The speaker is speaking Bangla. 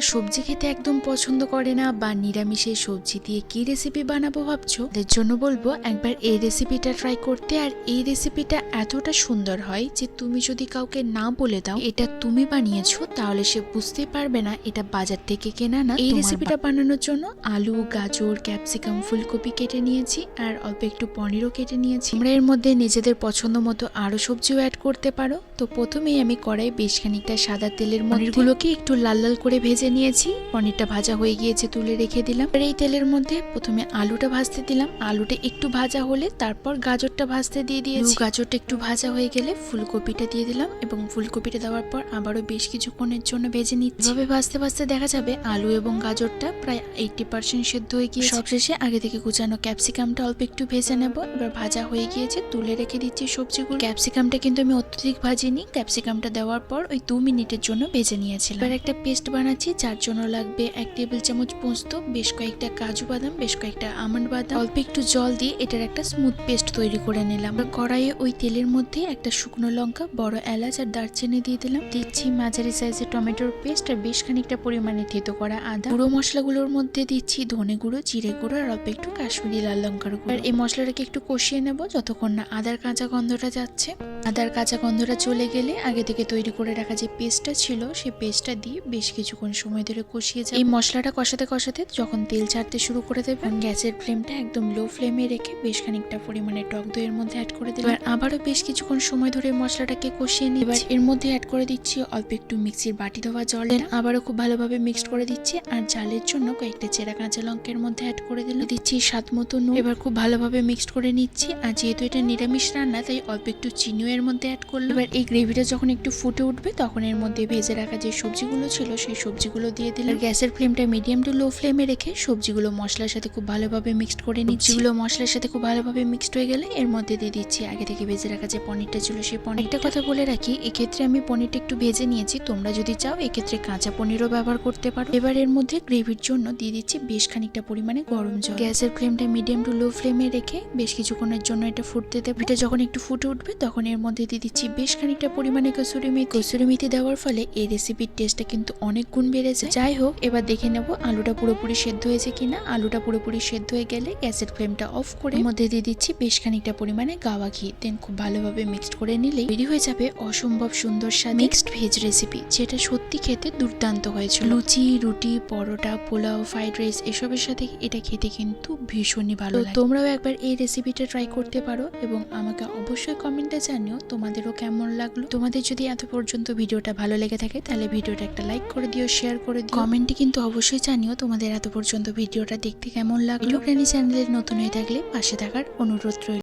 সবজি খেতে একদম পছন্দ করে না বা নিরামিষে সবজি দিয়ে কি রেসিপি বানাবো ভাবছ? এর জন্য বলব একবার এই রেসিপিটা ট্রাই করতে আর এই রেসিপিটা এতটা সুন্দর হয় যে তুমি যদি কাউকে না বলে দাও এটা তুমি বানিয়েছো তাহলে সে বুঝতে পারবে না এটা বাজার থেকে কেনা না। এই রেসিপিটা বানানোর জন্য আলু গাজর ক্যাপসিকাম ফুলকপি কেটে নিয়েছি আর অল্প একটু পনিরও কেটে নিয়েছি। আমরা এর মধ্যে নিজেদের পছন্দ মতো আরও সবজিও অ্যাড করতে পারো। তো প্রথমেই আমি কড়াই বেশ খানিকটা সাদা তেলের পনিরগুলোকে একটু লাল লাল করে ভেজে নিয়েছি পনিরটা ভাজা হয়ে গিয়েছে তুলে রেখে দিলাম। আর এই তেলের মধ্যে প্রথমে আলুটা ভাজতে দিলাম। আলুটা একটু ভাজা হলে তারপর গাজরটা ভাজতে দিয়ে দিয়েছি। গাজরটা একটু ভাজা হয়ে গেলে ফুলকপিটা দিয়ে দিলাম এবং ফুলকপিটা দেওয়ার পর আবারও বেশ কিছুক্ষণের জন্য ভেজে নিচ্ছি। এভাবে ভাজতে ভাজতে দেখা যাবে আলু এবং গাজরটা প্রায় এইটটি পার্সেন্ট সেদ্ধ হয়ে গিয়ে সবশেষে আগে থেকে কুচানো ক্যাপসিকামটা অল্প একটু ভেজে নেব। এবার ভাজা হয়ে গিয়েছে তুলে রেখে দিচ্ছি সবজিগুলো। ক্যাপসিকামটা কিন্তু আমি অত্যধিক ভাজিনি। ক্যাপসিকামটা দেওয়ার পর ওই দু মিনিটের জন্য ভেজে নিয়েছিলাম। এবার একটা পেস্ট বানাচ্ছি যার জন্য লাগবে। এক টেবিল চামচ পোস্ত, বেশ কয়েকটা কাজু বাদাম, বেশ কয়েকটা আমন্ড বাদাম। অল্প একটু জল দিয়ে এটার একটা স্মুথ পেস্ট তৈরি করে নিলাম। কড়াইয়ে ওই তেলের মধ্যে একটা শুকনো লঙ্কা, বড় এলাচ আর দারচিনি দিয়ে দিলাম। দিচ্ছি মাঝারি সাইজের টমেটোর পেস্ট আর বেশ খানিকটা পরিমাণে থেতো করা আদা। গুঁড়ো মশলাগুলোর মধ্যে দিচ্ছি ধনে গুঁড়ো, জিরে গুঁড়ো আর অল্প একটু কাশ্মীরি লাল লঙ্কার গুঁড়ো। আর এই মশলাটাকে একটু কষিয়ে নেব, যতক্ষণ না আদার কাঁচা গন্ধটা যাচ্ছে। আদার কাঁচা গন্ধটা চলে গেলে আগে থেকে তৈরি করে রাখা যে পেস্টটা ছিল সেই পেস্টটা দিয়ে বেশ কিছুক্ষণ সময় ধরে কষিয়ে যায় এই মশলাটা কষাতে কষাতে যখন তেল ছাড়তে শুরু করে দেবে, গ্যাসের ফ্লেমটা একদম লো ফ্লেমে রেখে বেশ খানিকটা পরিমাণে টক দইয়ের মধ্যে অ্যাড করে দিলাম। এবার আবারও বেশ কিছুক্ষণ সময় ধরে মশলাটাকে কষিয়ে নিই এবার এর মধ্যে অ্যাড করে দিচ্ছি অল্প একটু মিক্সির বাটি ধোয়া জল। আবারও খুব ভালোভাবে মিক্সড করে দিচ্ছি আর জালের জন্য কয়েকটা চেরা কাঁচা লঙ্কের মধ্যে অ্যাড করে দিলাম। দিচ্ছি স্বাদ মতো নুন। এবার খুব ভালোভাবে মিক্সড করে নিচ্ছি। আর যেহেতু এটা নিরামিষ রান্না, তাই অল্প একটু চিনিও এর মধ্যে অ্যাড করলাম। এবার এই গ্রেভিটা যখন একটু ফুটে উঠবে তখন এর মধ্যে ভেজে রাখা যে সবজিগুলো ছিল সেই সবজিগুলো দিয়ে দিলাম। আর গ্যাসের ফ্লেমটা মিডিয়াম টু লো ফ্লেমে রেখে সবজিগুলো মশলার সাথে খুব ভালোভাবে মিক্সড করে নিচ্ছি। যেগুলো মশলার সাথে খুব ভালোভাবে মিক্সড হয়ে গেলে এর মধ্যে দিয়ে দিচ্ছি। আগে থেকে ভেজে রাখা যে পনিরটা ছিল সেই পনিরটা। কথা বলে রাখি এক্ষেত্রে আমি পনিরটা একটু ভেজে নিয়েছি। তোমরা যদি চাও এক্ষেত্রে কাঁচা পনিরও ব্যবহার করতে পারো। এবার এর মধ্যে গ্রেভির জন্য দিয়ে দিচ্ছি বেশ খানিকটা পরিমাণে গরম জল। গ্যাসের ফ্লেমটা মিডিয়াম টু লো ফ্লেমে রেখে বেশ কিছুক্ষণের জন্য এটা ফুটতে দেবো। এটা যখন একটু ফুটে উঠবে তখন এর মধ্যে দিয়ে দিচ্ছি বেশ খানিকটা পরিমাণে কসুরি মেথি। কসুরি মেথি দেওয়ার ফলে এই রেসিপির টেস্টটা কিন্তু অনেক গুণ বেড়ে যায় যাই হোক এবার দেখে নেব আলুটা পুরোপুরি সেদ্ধ হয়েছে কিনা। আলুটা পুরোপুরি সেদ্ধ হয়ে গেলে গ্যাসের ফ্লেমটা অফ করে মধ্যে দিয়ে দিচ্ছি বেশ খানিকটা পরিমাণে গাওয়া ঘি। দেন খুব ভালোভাবে মিক্সড করে নিলেই তৈরি হয়ে যাবে অসম্ভব সুন্দর স্বাদ মিক্সড ভেজ রেসিপি যেটা সত্যি খেতে দুর্দান্ত হয়েছিল। লুচি রুটি পরোটা পোলাও ফ্রাইড রাইস এসবের সাথে এটা খেতে কিন্তু ভীষণই ভালো লাগে। তোমরাও একবার এই রেসিপিটা ট্রাই করতে পারো এবং আমাকে অবশ্যই কমেন্টে জানিও তোমাদেরও কেমন লাগল। তোমাদের যদি এত পর্যন্ত ভিডিওটা ভালো লেগে থাকে, তাহলে ভিডিওটা একটা লাইক করে দিও শেয়ার করে দিও। কমেন্টে কিন্তু অবশ্যই জানিও তোমাদের এত পর্যন্ত ভিডিওটা দেখতে কেমন লাগল। চ্যানেলের নতুন হয়ে থাকলে পাশে থাকার অনুরোধ রইল।